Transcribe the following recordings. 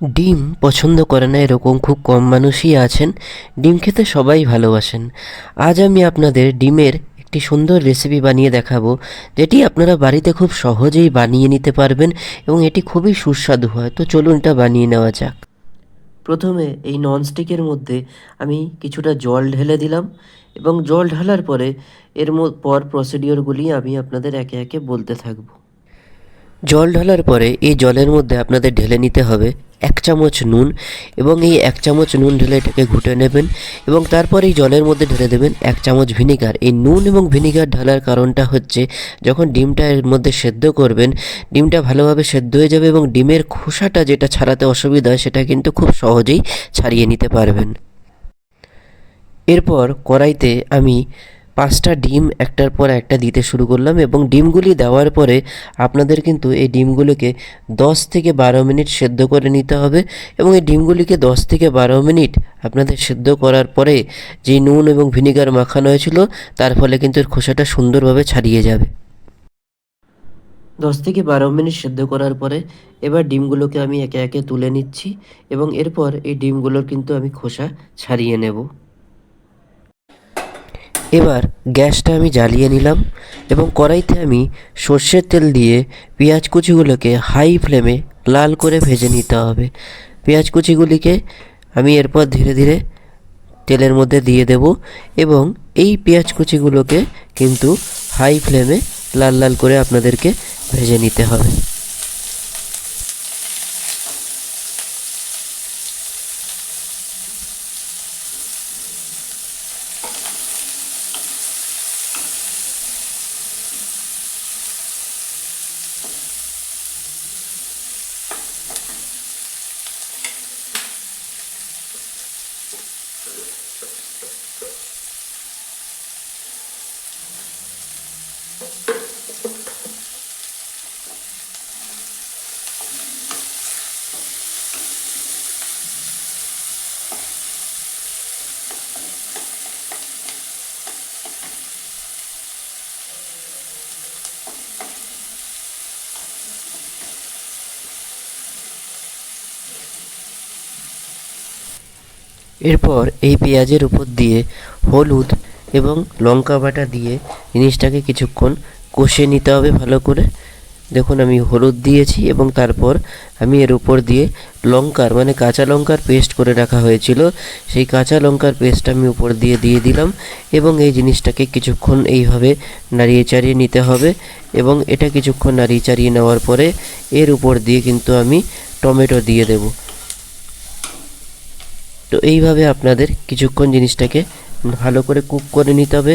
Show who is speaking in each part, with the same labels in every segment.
Speaker 1: ডিম পছন্দ করে না, এরকম খুব কম মানুষই আছেন। ডিম খেতে সবাই ভালোবাসেন। আজ আমি আপনাদের ডিমের একটি সুন্দর রেসিপি বানিয়ে দেখাবো, যেটি আপনারা বাড়িতে খুব সহজেই বানিয়ে নিতে পারবেন এবং এটি খুবই সুস্বাদু হয়। তো চলুন এটা বানিয়ে নেওয়া যাক। প্রথমে এই ননস্টিকের মধ্যে আমি কিছুটা জল ঢেলে দিলাম এবং জল ঢালার পরে এর পর প্রসিডিওরগুলি আমি আপনাদের একে একে বলতে থাকব। জল ঢালার পরে এই জলের মধ্যে আপনাদের ঢেলে নিতে হবে এক চামচ নুন এবং এই এক চামচ নুন ঢেলে এটাকে ঘুটে নেবেন এবং তারপর এই জলের মধ্যে ঢেলে দেবেন এক চামচ ভিনিগার। এই নুন এবং ভিনিগার ঢালার কারণটা হচ্ছে যখন ডিমটা এর মধ্যে সেদ্ধ করবেন, ডিমটা ভালোভাবে সেদ্ধ হয়ে যাবে এবং ডিমের খোসাটা যেটা ছাড়াতে অসুবিধা হয় সেটা কিন্তু খুব সহজেই ছাড়িয়ে নিতে পারবেন। এরপর কড়াইতে আমি পাঁচটা ডিম একটার পর একটা দিতে শুরু করলাম এবং ডিমগুলি দেওয়ার পরে আপনাদের কিন্তু এই ডিমগুলোকে দশ থেকে বারো মিনিট সেদ্ধ করে নিতে হবে এবং এই ডিমগুলিকে দশ থেকে বারো মিনিট আপনাদের সেদ্ধ করার পরে যে নুন এবং ভিনিগার মাখানো হয়েছিল, তার ফলে কিন্তু এর খোসাটা সুন্দরভাবে ছাড়িয়ে যাবে। দশ থেকে বারো মিনিট সেদ্ধ করার পরে এবার ডিমগুলোকে আমি একে একে তুলে নিচ্ছি এবং এরপর এই ডিমগুলোর কিন্তু আমি খোসা ছাড়িয়ে নেব। এবার গ্যাসটা আমি জ্বালিয়ে নিলাম এবং কড়াইতে আমি সর্ষের তেল দিয়ে পেঁয়াজ কুচিগুলোকে হাই ফ্লেমে লাল করে ভেজে নিতে হবে। পেঁয়াজ কুচিগুলিকে আমি এরপর ধীরে ধীরে তেলের মধ্যে দিয়ে দেব এবং এই পেঁয়াজ কুচিগুলোকে কিন্তু হাই ফ্লেমে লাল লাল করে আপনাদেরকে ভেজে নিতে হবে। এরপর এই পেঁয়াজের উপর দিয়ে হলুদ এবং লঙ্কা বাটা দিয়ে জিনিসটাকে কিছুক্ষণ কষে নিতে হবে ভালো করে। দেখুন, আমি হলুদ দিয়েছি এবং তারপর আমি এর উপর দিয়ে লঙ্কার মানে কাঁচা লঙ্কার পেস্ট করে রাখা হয়েছিল। সেই কাঁচা লঙ্কার পেস্ট আমি উপর দিয়ে দিয়ে দিলাম এবং এই জিনিসটাকে কিছুক্ষণ এইভাবে নাড়িয়ে চাড়িয়ে নিতে হবে এবং এটা কিছুক্ষণ নাড়িয়ে চাড়িয়ে নেওয়ার পরে এর উপর দিয়ে কিন্তু আমি টমেটো দিয়ে দেবো। তো এইভাবে আপনাদের কিছুক্ষণ জিনিসটাকে ভালো করে কুক করে নিতে হবে।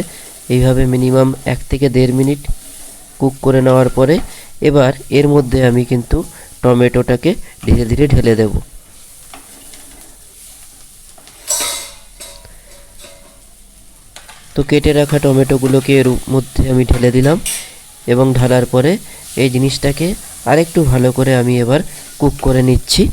Speaker 1: এইভাবে মিনিমাম এক থেকে দেড় মিনিট কুক করে নেওয়ার পরে এবার এর মধ্যে আমি কিন্তু টমেটোটাকে ধীরে ধীরে ঢেলে দেব। তো কেটে রাখা টমেটোগুলোকে এর মধ্যে আমি ঢেলে দিলাম এবং ঢালার পরে এই জিনিসটাকে আরেকটু ভালো করে আমি এবার কুক করে নিচ্ছি।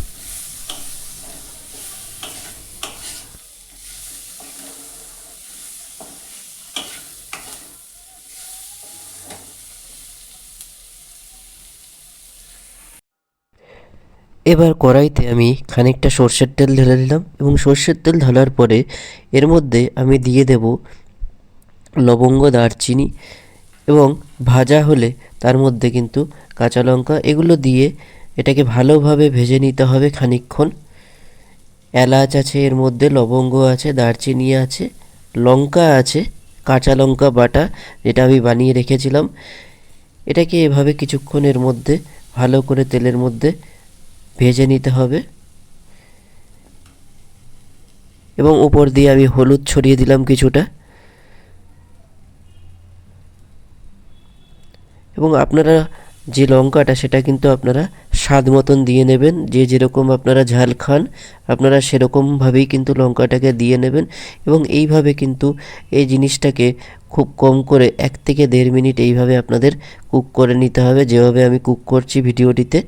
Speaker 1: এবার কড়াইতে আমি খানিকটা সর্ষের তেল ঢেলে দিলাম এবং সর্ষের তেল ঢালার পরে এর মধ্যে আমি দিয়ে দেব লবঙ্গ, দারচিনি এবং ভাজা হলে তার মধ্যে কিন্তু কাঁচা লঙ্কা। এগুলো দিয়ে এটাকে ভালোভাবে ভেজে নিতে হবে খানিকক্ষণ। এলাচ আছে এর মধ্যে, লবঙ্গ আছে, দারচিনি আছে, লঙ্কা আছে, কাঁচা লঙ্কা বাটা যেটা আমি বানিয়ে রেখেছিলাম। এটাকে এভাবে কিছুক্ষণ এর মধ্যে ভালো করে তেলের মধ্যে ভেজে নিতে হবে। এবং উপর দিয়ে আমি হলুদ ছড়িয়ে দিলাম কিছুটা। এবং আপনারা যে লঙ্কাটা, সেটা কিন্তু আপনারা স্বাদ মতন দিয়ে নেবেন। যে যেরকম আপনারা ঝাল খান, আপনারা সেরকমভাবেই কিন্তু লঙ্কাটাকে দিয়ে নেবেন। এবং এইভাবে কিন্তু এই জিনিসটাকে খুব কম করে এক থেকে দেড় মিনিট এইভাবে আপনাদের কুক করে নিতে হবে। যেভাবে আমি কুক করছি ভিডিওটিতে।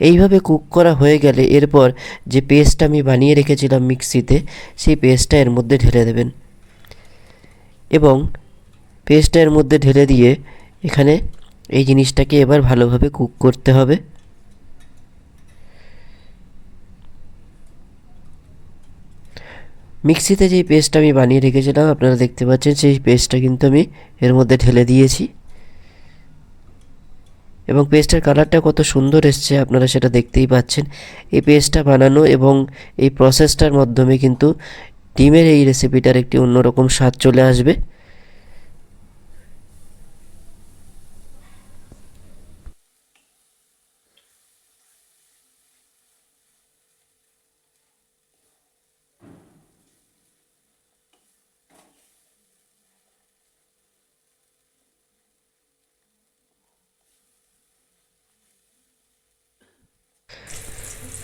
Speaker 1: এইভাবে কুক করা হয়ে গেলে এরপর যে পেস্টটা আমি বানিয়ে রেখেছিলাম মিক্সিতে, সেই পেস্টটা এর মধ্যে ঢেলে দেবেন। এবং পেস্টটা এর মধ্যে ঢেলে দিয়ে এখানে এই জিনিসটাকে এবার ভালোভাবে কুক করতে হবে। মিক্সিতে যে পেস্টটা আমি বানিয়ে রেখেছিলাম, আপনারা দেখতে পাচ্ছেন সেই পেস্টটা কিন্তু আমি এর মধ্যে ঢেলে দিয়েছি। এবং পেস্টের কালারটা কত সুন্দর এসছে, আপনারা সেটা দেখতেই পাচ্ছেন। এই পেস্টটা বানানো এবং এই প্রসেসটার মাধ্যমে কিন্তু ডিমের এই রেসিপিটার একটি অন্যরকম স্বাদ চলে আসবে।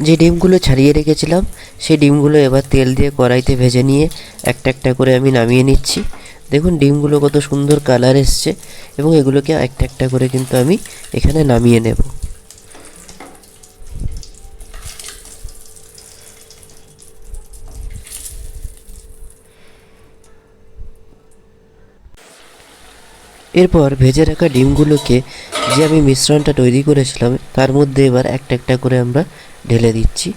Speaker 1: যে ডিমগুলো ছাড়িয়ে রেখেছিলাম, সেই ডিমগুলো এবার তেল দিয়ে কড়াইতে ভেজে নিয়ে একটা একটা করে আমি নামিয়ে নিচ্ছি। দেখুন, ডিমগুলো কত সুন্দর কালার এসছে এবং এগুলোকে একটা একটা করে কিন্তু আমি এখানে নামিয়ে নেব। এরপর ভেজে রাখা ডিমগুলোকে যে আমি মিশ্রণটা তৈরি করেছিলাম, তার মধ্যে এবার একটা একটা করে আমরা ঢেলে দিচ্ছি।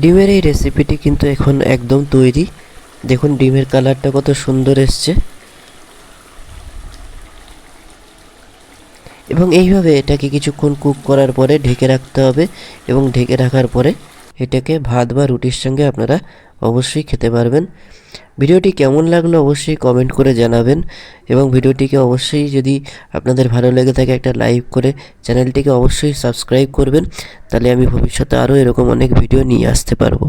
Speaker 1: ডিমের এই রেসিপিটি কিন্তু এখন একদম তৈরি। দেখুন, ডিমের কালারটা কত সুন্দর এসছে। এবং এইভাবে এটাকে কিছুক্ষণ কুক করার পরে ঢেকে রাখতে হবে এবং ঢেকে রাখার পরে এটাকে ভাত বা রুটির সঙ্গে আপনারা অবশ্যই খেতে পারবেন। ভিডিওটি কেমন লাগল অবশ্যই কমেন্ট করে জানাবেন এবং ভিডিওটিকে অবশ্যই যদি আপনাদের ভালো লেগে থাকে একটা লাইক করে চ্যানেলটিকে অবশ্যই সাবস্ক্রাইব করবেন, তাহলে আমি ভবিষ্যতে আরও এরকম অনেক ভিডিও নিয়ে আসতে পারব।